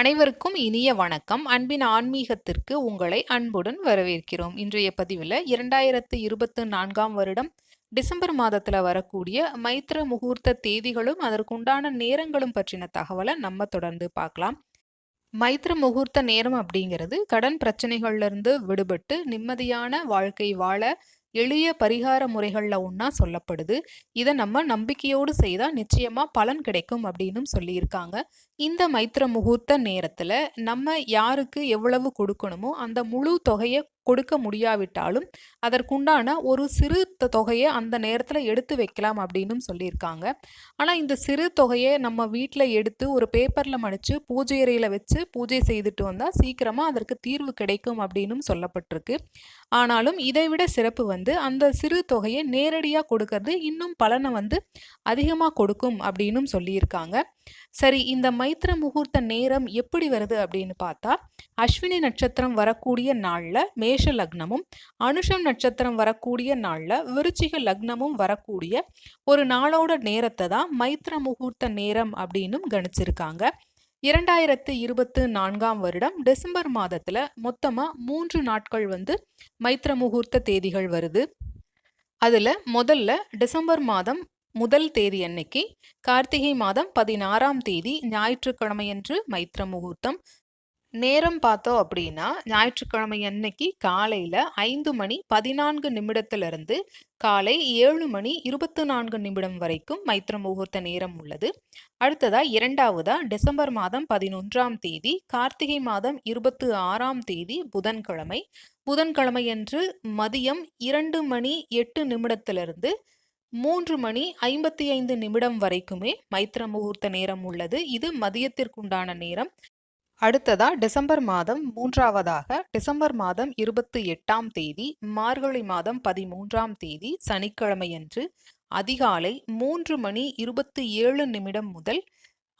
அனைவருக்கும் இனிய வணக்கம். அன்பின் ஆன்மீகத்திற்கு உங்களை அன்புடன் வரவேற்கிறோம். இன்றைய பதிவில் இரண்டாயிரத்து இருபத்து நான்காம் வருடம் டிசம்பர் மாதத்தில் வரக்கூடிய மைத்திர முகூர்த்த தேதிகளும் அதற்குண்டான நேரங்களும் பற்றின தகவலை நம்ம தொடர்ந்து பார்க்கலாம். மைத்திர முகூர்த்த நேரம் அப்படிங்கிறது கடன் பிரச்சனைகள்லேருந்து விடுபட்டு நிம்மதியான வாழ்க்கை வாழ எளிய பரிகார முறைகளில் ஒன்றா சொல்லப்படுது. இதை நம்ம நம்பிக்கையோடு செய்தால் நிச்சயமாக பலன் கிடைக்கும் அப்படின்னு சொல்லியிருக்காங்க. இந்த மைத்திர முகூர்த்த நேரத்தில் நம்ம யாருக்கு எவ்வளவு கொடுக்கணுமோ அந்த முழு தொகையை கொடுக்க முடியாவிட்டாலும் அதற்குண்டான ஒரு சிறு தொகையை அந்த நேரத்தில் எடுத்து வைக்கலாம் அப்படின்னு சொல்லியிருக்காங்க. ஆனால் இந்த சிறு தொகையை நம்ம வீட்டில் எடுத்து ஒரு பேப்பரில் மடித்து பூஜை அறையில் வச்சு பூஜை செய்துட்டு வந்தால் சீக்கிரமாக அதற்கு தீர்வு கிடைக்கும் அப்படின்னு சொல்லப்பட்டிருக்கு. ஆனாலும் இதை விட சிறப்பு வந்து அந்த சிறு தொகையை நேரடியாக கொடுக்கறது இன்னும் பலனை வந்து அதிகமாக கொடுக்கும் அப்படின்னு சொல்லியிருக்காங்க. சரி இந்த மைத்திர முகூர்த்த நேரம் எப்படி வருது அப்படின்னு பார்த்தா அஸ்வினி நட்சத்திரம் வரக்கூடிய நாளில் மேஷ லக்னமும் அனுஷம் நட்சத்திரம் வரக்கூடிய நாளில் விருச்சிக லக்னமும் வரக்கூடிய ஒரு நாளோட நேரத்தை தான் மைத்திர முகூர்த்த நேரம் அப்படின்னு கணிச்சிருக்காங்க. இரண்டாயிரத்து இருபத்து நான்காம் வருடம் டிசம்பர் மாதத்தில் மொத்தமாக மூன்று நாட்கள் வந்து மைத்திர முகூர்த்த தேதிகள் வருது. அதில் முதல்ல டிசம்பர் மாதம் முதல் தேதி அன்னைக்கு கார்த்திகை மாதம் பதினாறாம் தேதி ஞாயிற்றுக்கிழமையன்று மைத்திர முகூர்த்தம். நேரம் பார்த்தோம் அப்படின்னா ஞாயிற்றுக்கிழமை அன்னைக்கு காலையில ஐந்து மணி பதினான்கு நிமிடத்திலிருந்து காலை ஏழு மணி இருபத்தி நான்கு நிமிடம் வரைக்கும் மைத்திர முகூர்த்த நேரம் உள்ளது. அடுத்ததா இரண்டாவதா டிசம்பர் மாதம் பதினொன்றாம் தேதி கார்த்திகை மாதம் இருபத்தி ஆறாம் தேதி புதன்கிழமை. புதன்கிழமையன்று மதியம் இரண்டு மணி எட்டு நிமிடத்திலிருந்து மூன்று மணி ஐம்பத்தி ஐந்து நிமிடம் வரைக்குமே மைத்திர முகூர்த்த நேரம் உள்ளது. இது மதியத்திற்குண்டான நேரம். அடுத்ததா டிசம்பர் மாதம் மூன்றாவதாக டிசம்பர் மாதம் இருபத்தி எட்டாம் தேதி மார்கழி மாதம் பதிமூன்றாம் தேதி சனிக்கிழமையன்று அதிகாலை மூன்று மணி இருபத்தி ஏழு நிமிடம் முதல்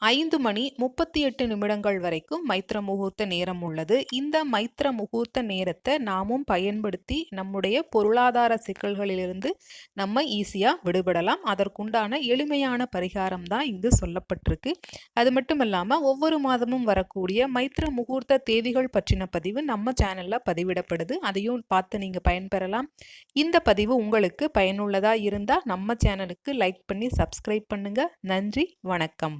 ஐந்து மணி முப்பத்தி எட்டு நிமிடங்கள் வரைக்கும் மைத்திர முகூர்த்த நேரம் உள்ளது. இந்த மைத்திர முகூர்த்த நேரத்தை நாமும் பயன்படுத்தி நம்முடைய பொருளாதார சிக்கல்களிலிருந்து நம்ம ஈஸியாக விடுபடலாம். அதற்குண்டான எளிமையான பரிகாரம் தான் இங்கு சொல்லப்பட்டிருக்கு. அது மட்டும் இல்லாமல் ஒவ்வொரு மாதமும் வரக்கூடிய மைத்திர முகூர்த்த தேதிகள் பற்றின பதிவு நம்ம சேனலில் பதிவிடப்படுது. அதையும் பார்த்து நீங்கள் பயன்பெறலாம். இந்த பதிவு உங்களுக்கு பயனுள்ளதாக இருந்தால் நம்ம சேனலுக்கு லைக் பண்ணி சப்ஸ்கிரைப் பண்ணுங்கள் நன்றி வணக்கம்.